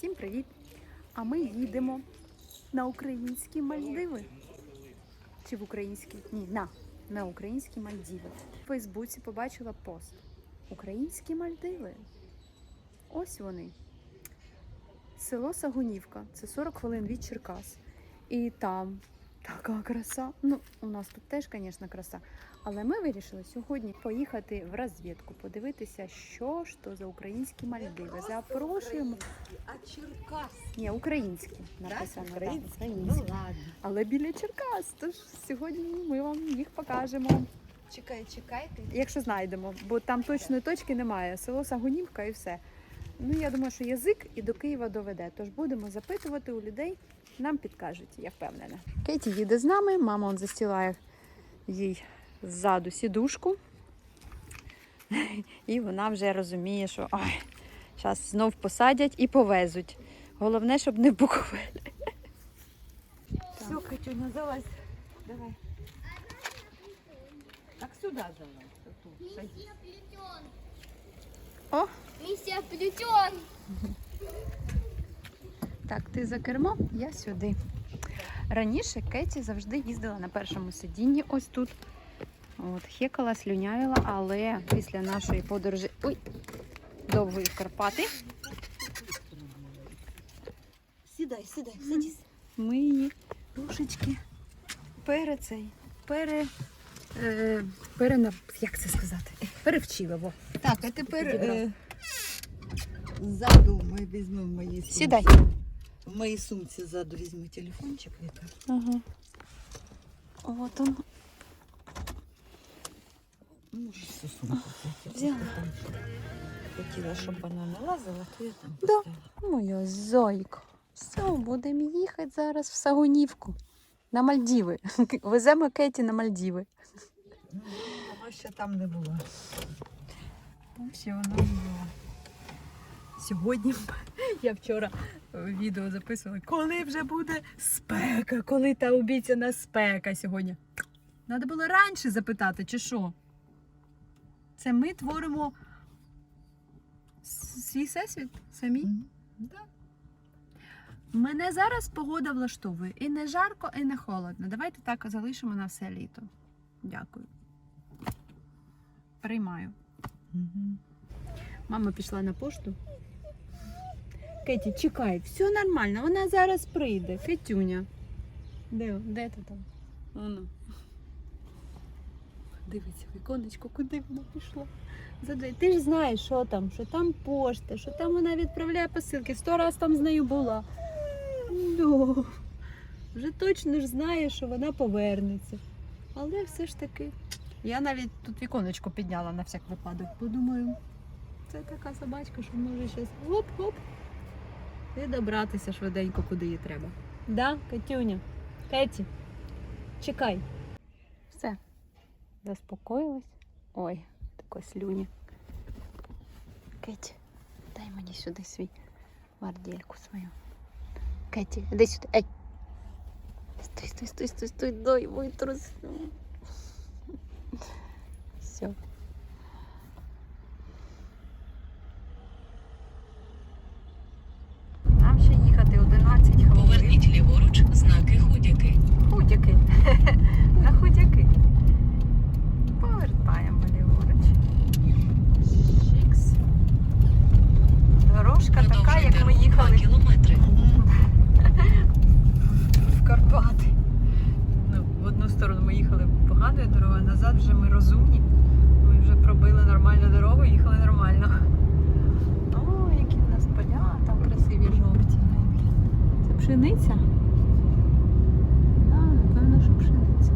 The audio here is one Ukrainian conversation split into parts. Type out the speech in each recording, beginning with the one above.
Всім привіт! А ми їдемо на українські Мальдиви. Чи в українські? Ні, на, на українські Мальдіви. В Фейсбуці побачила пост. Українські Мальдиви. Ось вони. Село Сагунівка. Це 40 хвилин від Черкас. І там така краса. Ну, у нас тут теж, звісно, краса. Але ми вирішили сьогодні поїхати в розвідку, подивитися, що ж то за українські Мальдиви. Запрошуємо. А Черкас. Ні, українські написано. так, Українські? Ну українські. ладно. Але біля Черкас. Тож сьогодні ми вам їх покажемо, Чекай, чекайте. якщо знайдемо, бо там точної точки немає. Село Сагунівка і все. Ну я думаю, що язик і до Києва доведе. Тож будемо запитувати у людей. Нам підкажуть, я впевнена. Кеті їде з нами. Мама он застілає їй ззаду сідушку. І вона вже розуміє, що ой, зараз знов посадять і повезуть. Головне, щоб не в Буковель. Все, Катюня, залазь. Давай. Так сюда залазь. Тут. О! Миссия плетен. Так, ти за кермом, я сюди. Раніше Кеті завжди їздила на першому сидінні ось тут. От, хекала, слюнявила, але після нашої подорожі ой, довгої в Карпати Сідай, сідай, садись. ми її трошечки пере цей, пере, е, перена, як це сказати? Перевчили. Во. Так, а тепер е, ззаду ми візьмемо в моїй сумці. Сідай. В моїй сумці ззаду візьму телефончик. Віка. Ага. От он. Можеш всю сумку взяти. Взяла. Хотіла, щоб вона не лазила, то я там Да. поставила. Моя зойка. Все, будемо їхати зараз в Сагунівку. На Мальдіви. Веземо Кеті на Мальдіви. Ну, Вона ще там не була. Там ще вона не була. Сьогодні я вчора відео записувала, коли вже буде спека, коли та обіцяна спека сьогодні. Треба було раніше запитати, чи що? Це ми творимо свій всесвіт самі. Да. Мене зараз погода влаштовує. І не жарко, і не холодно. Давайте так залишимо на все літо. Дякую. Приймаю. Мама пішла на пошту. Кеті, чекай, все нормально, вона зараз прийде. Кетюня. Де, де ти там? Воно. Дивиться, віконечко, куди вона пішла. Задай. Ти ж знаєш, що там, що там пошта, що там вона відправляє посилки. Сто раз там з нею була. Ну, вже точно ж знає, що вона повернеться. Але все ж таки. Я навіть тут віконечко підняла на всяк випадок. Подумаю, це така собачка, що може зараз гоп-гоп і добратися швиденько, куди їй треба. Да, Катюня? Кеті, чекай. Все, заспокоїлась. Ой, такої слюні. Кеті, дай мені сюди свій вардельку свою. Кеті, іди сюди. Ей. Стой, стой, стой, стой, стой, дай витрус. Все. Нам ще їхати 11 хвилин. Поверніть ліворуч знаки Худяки. Худяки. На худяки. Повертаємо ліворуч. Чікс. Дорожка така, Продовжуйте як ми рух їхали 2 кілометри. в Карпати. Ну, в одну сторону ми їхали поганою дорогою, а назад вже ми розумні. Ми вже пробили нормальну дорогу, їхали нормально. О, які в нас поля, там красиві жовті. Це пшениця? Так, напевно, що пшениця.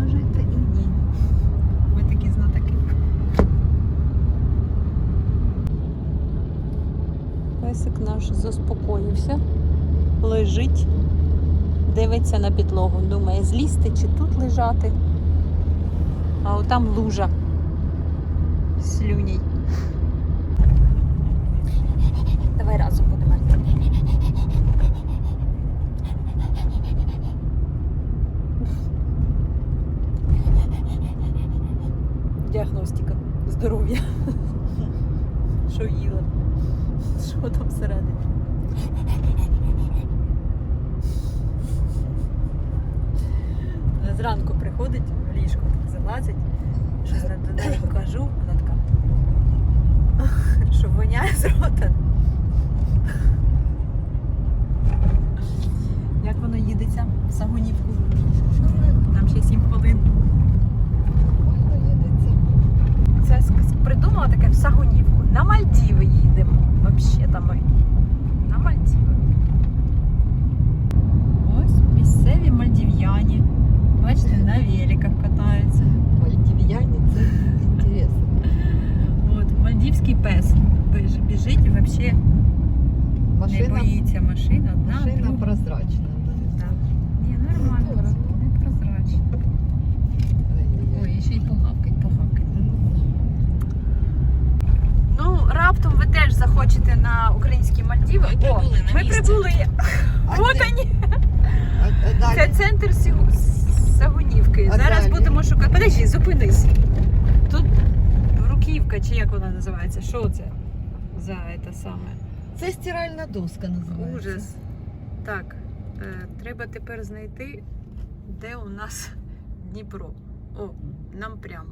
Може, це і ні. Ми такі знатоки. Песик наш заспокоївся, лежить, дивиться на підлогу, думає, злізти чи тут лежати. А отам лужа слюній. Давай разом будемо. Діагностика здоров'я. Що їла? Що там всередині. Зранку приходить, в ліжко залазить, щось на- неї кажу, вона така. Що воняє з рота. Як воно їдеться в Сагунівку? Там ще 7 хвилин. Це придумала таке в Сагунівку. На Мальдіви їдемо. Взагалі ми. На Мальдіви. Ось місцеві мальдів'яні. Бачите, на великах катаються. Мальдів'яні це інтересно. От, мальдівський пес біж- біжить і взагалі не Машина, боїться машин. Одна, машина друга. прозрачна. Раптом ви теж захочете на українські Мальдіви. Ми О, прибули на ми місце. прибули. А Вот де- вони. а- а Це центр Сігу- Сагунівки. А Зараз далі? будемо шукати. Подожди, зупинись. Тут Руківка, чи як вона називається? Що це за це саме? Це стиральна доска називається. Ужас. Так, е, треба тепер знайти, де у нас Дніпро. О, нам прямо.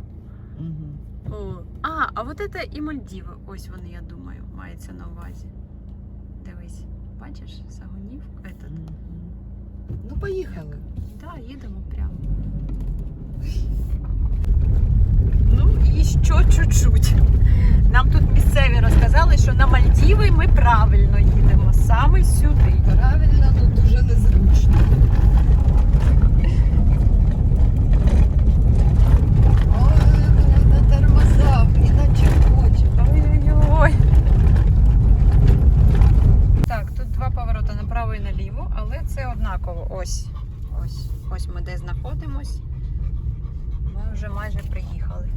Мгм. О, а, а от це і Мальдіви. Ось вони, я думаю, мається на увазі. Дивись, бачиш, Сагунів, этот. Ну, поїхали. Так, їдемо прямо. Ну і що чуть-чуть. Нам тут місцеві розказали, що на Мальдіви ми правильно їдемо, саме сюди. Правильно, ну дуже незручно. Ой, вона на тормозах, іначе хоче. Ой-ой-ой. Так, тут два повороти направо і наліво, але це однаково. Ось. Ось. Ось ми де знаходимось. Ми вже майже приїхали.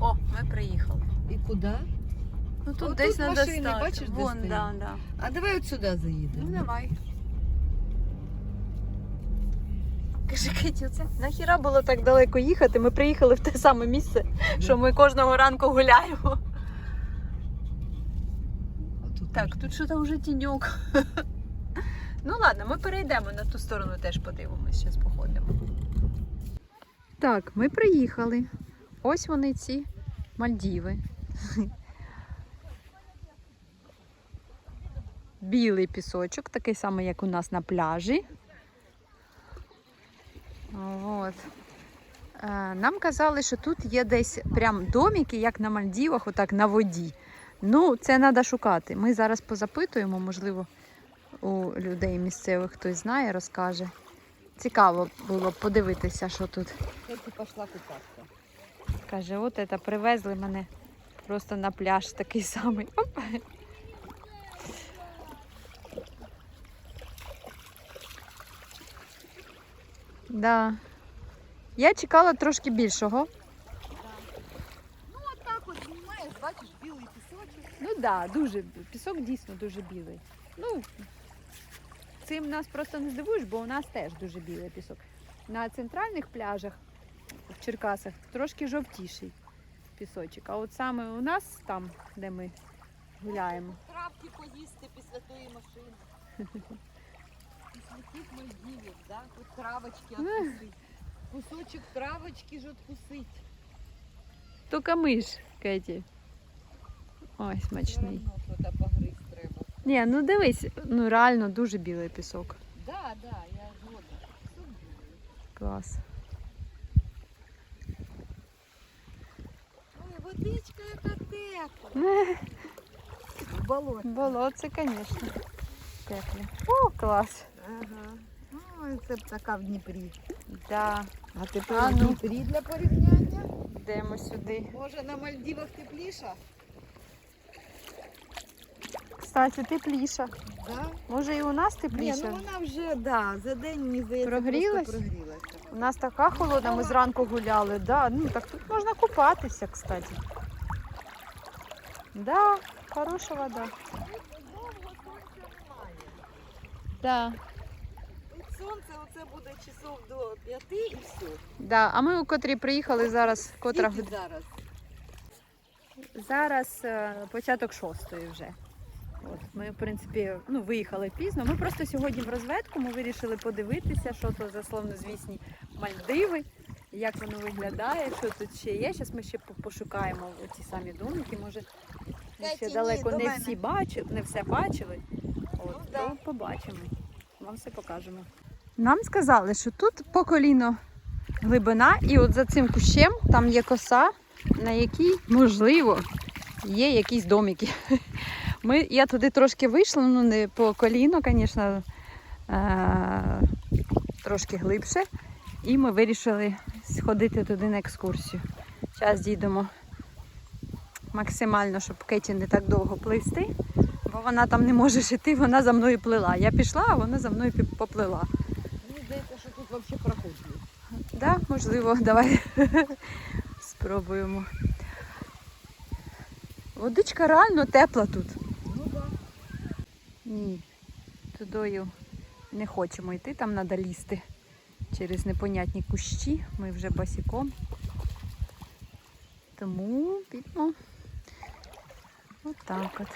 О, ми приїхали. І куди? Ну тут О, десь тут треба машини, стати. бачиш, де Вон, стоять? да, да. А давай от сюди заїдемо. Ну давай. Каже, Кеті, це нахіра було так далеко їхати. Ми приїхали в те саме місце, що ми кожного ранку гуляємо. Отут Так, тут що там вже тіньок. Ну ладно, ми перейдемо на ту сторону, теж подивимось, зараз походимо. Так, ми приїхали. Ось вони ці Мальдіви. Білий пісочок, такий самий, як у нас на пляжі. От. Е, Нам казали, що тут є десь прям домики, як на Мальдівах, отак на воді. Ну, це треба шукати. Ми зараз позапитуємо, можливо, у людей місцевих хтось знає, розкаже. Цікаво було подивитися, що тут. Кеті пішла купатися. Каже, от це привезли мене просто на пляж такий самий. Оп. Да. Я чекала трошки більшого. Ну, отак от знімаєш, бачиш, білий пісочок. Ну так, да, дуже пісок дійсно дуже білий. Ну, цим нас просто не здивуєш, бо у нас теж дуже білий пісок. На центральних пляжах в Черкасах трошки жовтіший пісочок. А от саме у нас там, де ми гуляємо. Травки поїсти після тої машини. Тих Мальдівів, да? Тут травочки откусить. Кусочок травочки ж откусить. Тільки миш, Кеті. Ой, Все смачний. одно тут погриз треба. Ні, ну дивись, ну реально дуже білий пісок. Да, да, я згодна. Пісок білий. Клас. Ой, водичка яка тепла. В болоті. Болотце, звісно. Теплі. О, клас. Ага. Ой, це б така в Дніпрі. Да. А тепер А в ну. Дніпрі для порівняння. Йдемо сюди. Може на Мальдівах тепліша? Кстати, тепліша. Да? Може і у нас Ні, тепліше? ну вона вже да, за день мені здається Прогрілась? просто прогрілася. У нас така холодна, ми зранку гуляли. Да, ну так тут можна купатися, кстати. Да, хороша вода. Да, сонце оце буде часов до п'яти і все. да. А ми у котрій приїхали зараз, котра Скільки година? зараз? Зараз е, початок шостої вже. От. Ми, в принципі, ну, виїхали пізно. Ми просто сьогодні в розведку ми вирішили подивитися, що то за словнозвісні Мальдиви, як воно виглядає, що тут ще є. Зараз ми ще по- пошукаємо ці самі домики. Може, ми ще Кеті, ні, далеко до не мене. всі бачили, не все бачили. От, Ну, то да. побачимо. Вам все покажемо. Нам сказали, що тут по коліно глибина, і от за цим кущем там є коса, на якій, можливо, є якісь домики. Ми, я туди трошки вийшла, ну не по коліно, звісно, е- трошки глибше. І ми вирішили сходити туди на екскурсію. Зараз дійдемо максимально, щоб Кеті не так довго пливсти, бо вона там не може жити, вона за мною плила. Я пішла, а вона за мною поплила. Мені здається, що тут взагалі проход є. Да, можливо, давай спробуємо. Водичка реально тепла тут. Ні, тудою не хочемо йти, там треба лізти через непонятні кущі. Ми вже босиком. Тому підемо. Отак от.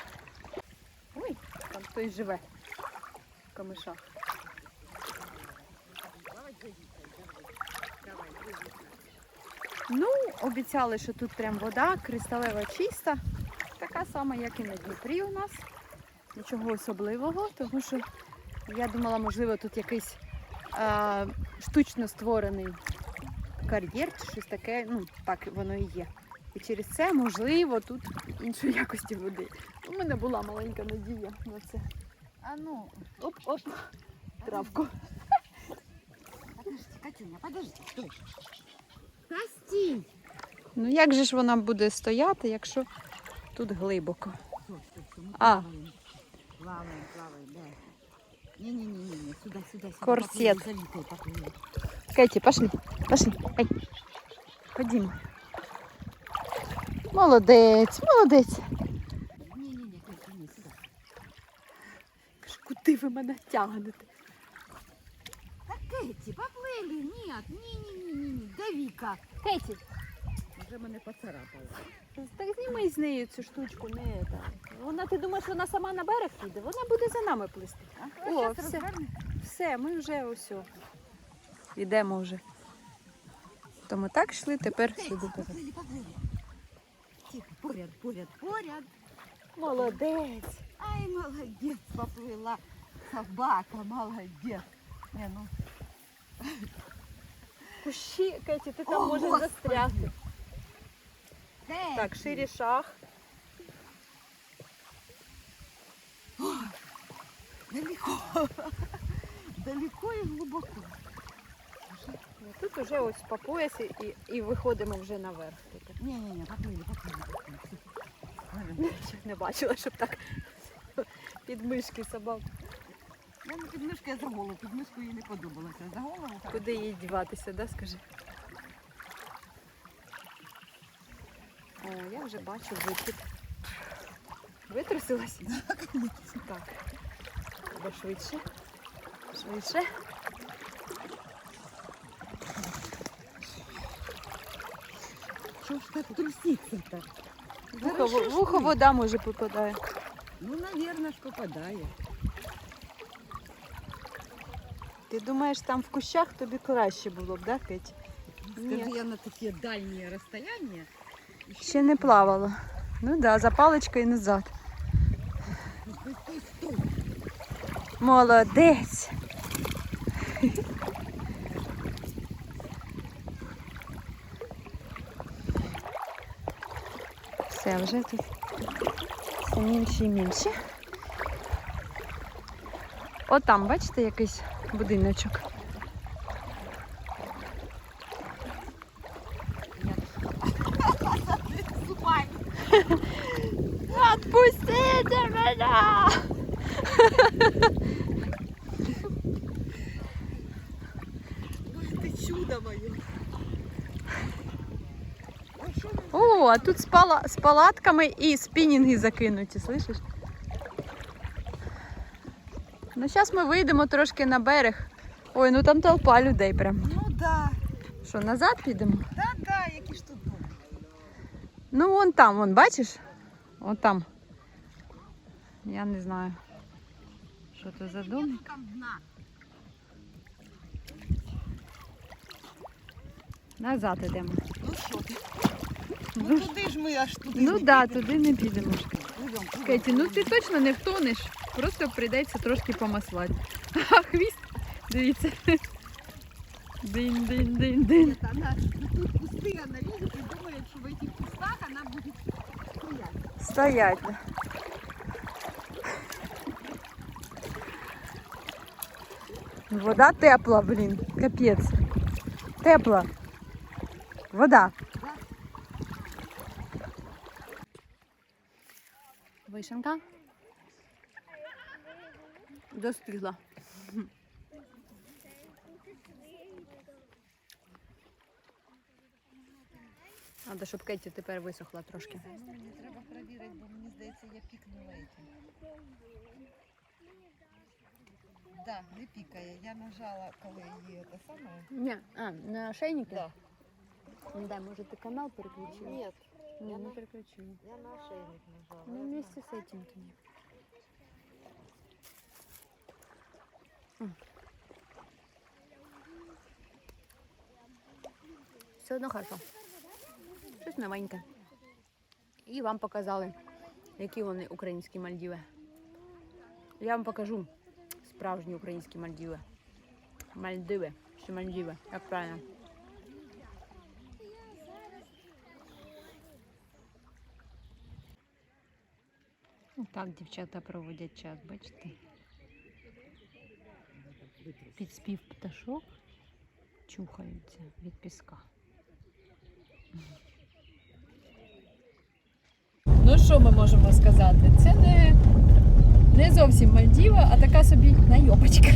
Ой, там хтось живе в камишах. Ну, обіцяли, що тут прям вода кристалева чиста. Така сама, як і на Дніпрі у нас. Нічого особливого, тому що я думала, можливо, тут якийсь е, штучно створений кар'єр чи щось таке. Ну, так воно і є. І через це, можливо, тут іншої якості води. У мене була маленька надія на це. А ну, Оп-оп, травку. подожди, Катюня, подожди. Стой. Та стій. Ну як же ж вона буде стояти, якщо тут глибоко? Все, все, все, мы А. плаваем. Плаваем, плаваем, да. Не-не-не-не, сюда, сюда, сюда. Корсет. Поплыли, залитой поплыли. Кеті, пошли, пошли. Ей. Ходімо. Молодець, молодець. Не-не-не, Катя, не, сюда. Каже, Куди ви мене тягнете? Так, Кэти, поплыли. Нет, не-не-не-не, дави-ка. Кеті, Уже мене поцарапало. так зніми з нею цю штучку, не та. Вона, ти думаєш, вона сама на берег піде? Вона буде за нами плисти. А, О, щас все. розверне. Все, ми вже ось. Йдемо вже. То ми так йшли, тепер Кэти, сюди. поплыли, поплыли. Тихо, поряд, поряд, поряд. Молодець. Ай, молодец, поплыла. Собака, молодец. Не, ну, Кущі, Кеті, ти О, там можеш Господи. застрягти. Кэти. Так, ширі шаг. Далеко. Далеко и глубоко. Ну, Тут вже ось по поясі і, і виходимо вже наверх. Тепер. Не-не-не, поплыли, поплыли. поплыли. Ладно. Ще Не бачила, щоб так під мишки собак. Я підмишку, я за голову. Підмишку їй не подобалося. За голову так. Куди їй діватися, да, скажи? О, я вже бачу вихід. Витрусилась? Так. Треба швидше. Швидше. Що ж так труситься-то? Вухо, вухо вода може попадає. Ну, наверное, ж попадає. Ти думаєш, там в кущах тобі краще було б, да, Кеть? Скажи, я на такі дальні розстояння. Ще не плавала. Ну так, да, за паличкою назад. Молодець. Все, вже тут все менше і менше. О, там, бачите, якийсь будиночок. Отпустите мене! Ой, ти чудо моє. О, а тут з палатками і спінінги закинуті, слышиш? Ну, зараз ми вийдемо трошки на берег. Ой, ну там толпа людей прям. Ну да. Що, назад підемо? Да, да, які ж тут дома. Ну, вон там, вон, бачиш? Вон там. Я не знаю, що це за дом. Назад ідемо. Ну що ти? Ну, Ну туди ж ми аж туди. Ну так, да, туди не підемо. Кеті, ну ти точно не втонеш. Просто прийдеться трошки помаслати. А хвіст, дивіться. Дин-дин-дин-дин. Она тут кусты, она видит и думает, что в этих кустах она будет стоять. Стоять. Вода тепла, блін. Капець. Тепла. Вода. Вишенка. Достигла. Треба, щоб Кеті тепер висохла трошки. Мені треба перевірити, бо мені здається, я пікнула этим. Да, не пікає. Я нажала, коли її те саме. Ні, а, на ошейнике? Да. Ну да, может, ты канал переключил? Ні, Не, я не на- переключила. я на ошейник нажала. Ну, я вместе с этим то Все одно хорошо. Щось новеньке. І вам показали, які вони українські Мальдіви. Я вам покажу справжні українські Мальдіви. Мальдиви чи Мальдіви, як правильно. Так дівчата проводять час, бачите? Під спів пташок чухаються від піска. Ну що ми можемо сказати? Це не, не зовсім Мальдіва, а така собі найобочка.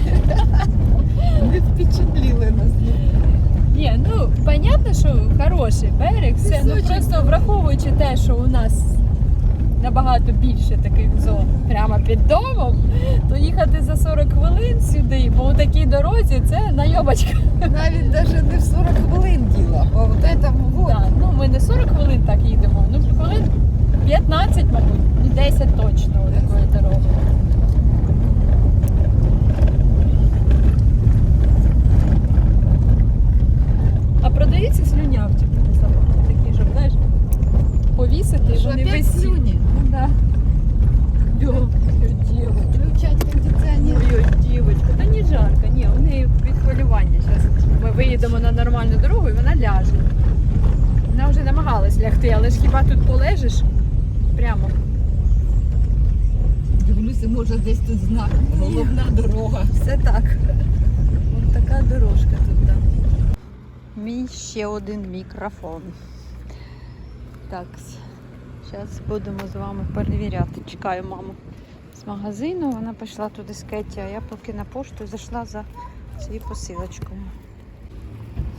Не впечатлили нас. Ні, ну понятно, що хороший берег, все. Ну просто враховуючи те, що у нас набагато більше таких зон прямо під домом, то їхати за 40 хвилин сюди по такій дорозі це найобачка. Навіть навіть не в 40 хвилин діла, по вот этому вот. Да, ну ми не 40 хвилин так їдемо, ну хвилин 15, мабуть, ну 10 точно такої дороги. А продаються слюнявчики на заводі, такі, щоб, знаєш, повісити, Що, вони слюні? Ну да. Включать кондиціонер. Ой, дівочка, та не жарко, ні, у неї від хвилювання. Зараз ми виїдемо на нормальну дорогу і вона ляже. Вона вже намагалась лягти, але ж хіба тут полежиш? Прямо. Дивлюся, може десь тут знак. Головна дорога. Все так. Ось така дорожка тут, так. Мій ще один мікрофон. Так, зараз будемо з вами перевіряти. Чекаю маму з магазину. Вона пішла туди з Кеті, а я поки на пошту зайшла за цією посилочкою.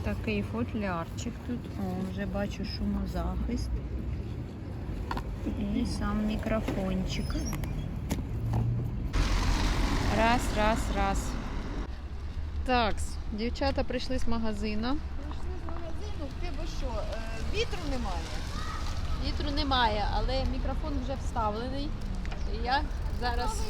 Такий футлярчик тут. О, вже бачу шумозахист. І сам мікрофончик. Раз, раз, раз. Так, дівчата прийшли з магазину. Прийшли з магазину, в що, е, вітру немає? Вітру немає, але мікрофон вже вставлений. І я зараз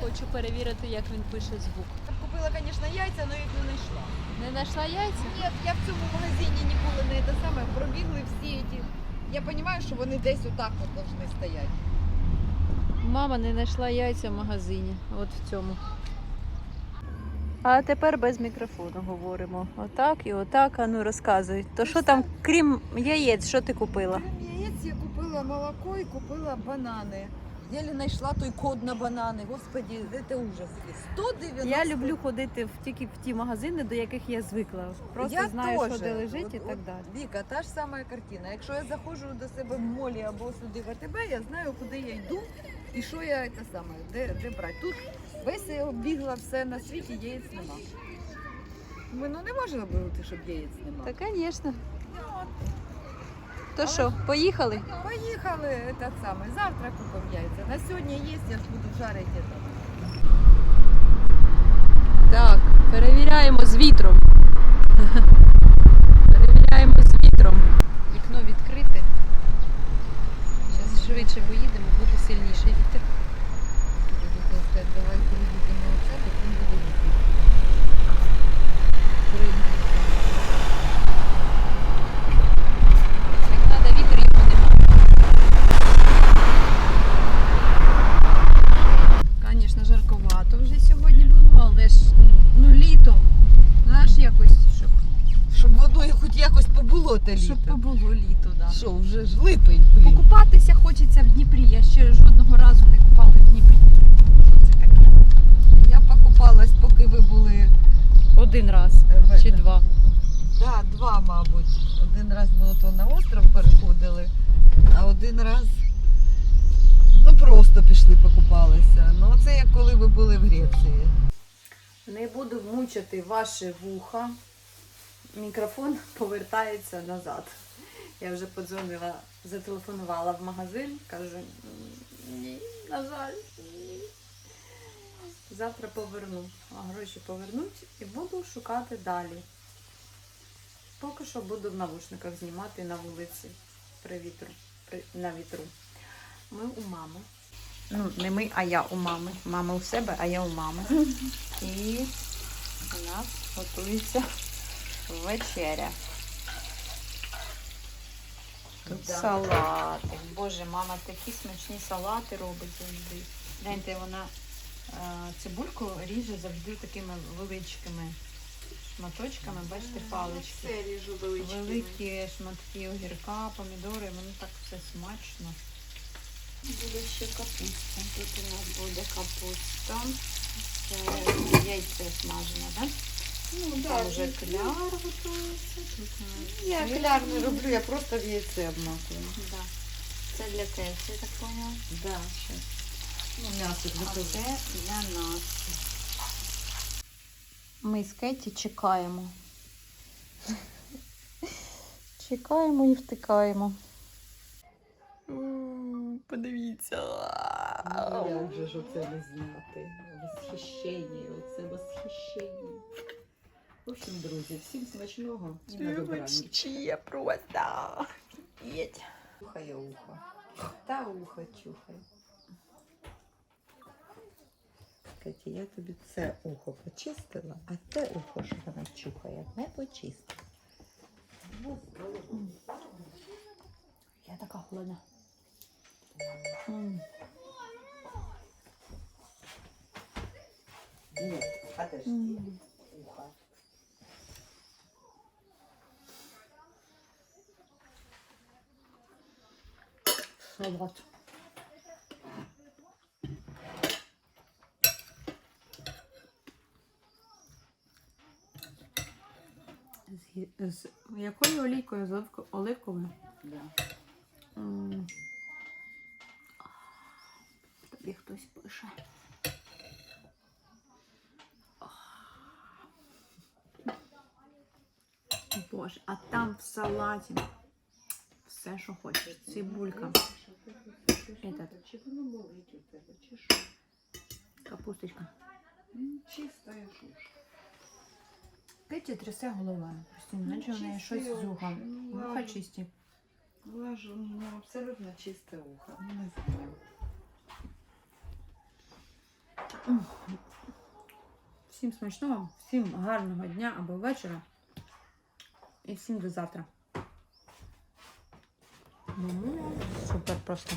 хочу перевірити, як він пише звук. Купила, звісно, яйця, але їх не знайшла. Не знайшла яйця? Ні, я в цьому магазині ніколи не те саме пробігли всі ці. Я розумію, що вони десь отак от повинні стояти. Мама не знайшла яйця в магазині. От в цьому. А тепер без мікрофону говоримо. Отак і отак. А ну розказуй. То що там, крім яєць, що ти купила? Крім купила молоко і купила банани. Єлі знайшла той код на банани. Господі, це ужас. 190. Я люблю ходити в, тільки в ті магазини, до яких я звикла. Просто Я знаю, теж. що де лежить От- і так далі. Віка, та ж сама картина. Якщо я заходжу до себе в молі або сюди в АТБ, я знаю, куди я йду і що я те саме, де, де брати. Тут весь я оббігла все на світі, яєць нема. Ми ну не може бути, щоб яєць нема. Та, звісно. То що, поїхали? поїхали так саме. Завтра купимо яйця. На сьогодні є, я ж буду жарити. Так, перевіряємо з вітром. перевіряємо з вітром. Вікно відкрите. Зараз швидше поїдемо, буде сильніший вітер. Те Щоб побуло літо, да. Що, вже ж липень, блін. Покупатися хочеться в Дніпрі. Я ще жодного разу не купала в Дніпрі. Що це таке? Я покупалась, поки ви були Один раз е, в чи этом. два. Да, два, мабуть. Один раз було то на остров переходили, а один раз ну просто пішли покупалися. Ну це як коли ви були в Греції. Не буду мучити ваші вуха. Мікрофон повертається назад. Я вже подзвонила, зателефонувала в магазин, кажу, ні, на жаль, ні. Завтра поверну. А гроші повернуть і буду шукати далі. Поки що буду в навушниках знімати на вулиці при вітру, при, на вітру. Ми у мами. Ну, не ми, а я у мами. Мама у себе, а я у мами. І у нас готується вечеря. Тут Да. салатик. Боже, мама такі смачні салати робить завжди. Гляньте, вона е, цибульку ріже завжди такими величкими шматочками, бачите, палички. ріжу Великі шматки огірка, помідори, воно так все смачно. Буде ще капуста. Тут у нас буде капуста. Це яйце смажене, так? Ну, Там вже кляр готується. Тут у Я сир. кляр не роблю, я просто в яйце обмакую. Да. Це для Кесі, я так поняла. Да, щас. Ну, м'ясо А готове. це для нас. Ми з Кеті чекаємо. Чекаємо і втикаємо. Подивіться. Ну, як же ж оце не зняти? Восхищення, оце восхищення. В общем, друзі, всім смачного і на добраніч. Чия просто. Їдь. Чухає ухо. Та ухо чухай. Каті, я тобі це ухо почистила, а те ухо, що вона чухає, не почистила. Я така холодна. М. Ні, а де ж М. ухо? Салат. З, з якою олійкою? З оливко- оливковою? Да. Тобі хтось пише. Боже, а там в салаті все, що хочеш. Цибулька, Этот. Капусточка. Чистая шуша. Кеті трясе головою. Постійно, наче в неї щось з ухом. Ну, Вуха чисті. Лажу, ну, абсолютно чисте ухо. Ну, не знаю. Всім смачного, всім гарного дня або вечора. І всім до завтра. Ну, Супер просто.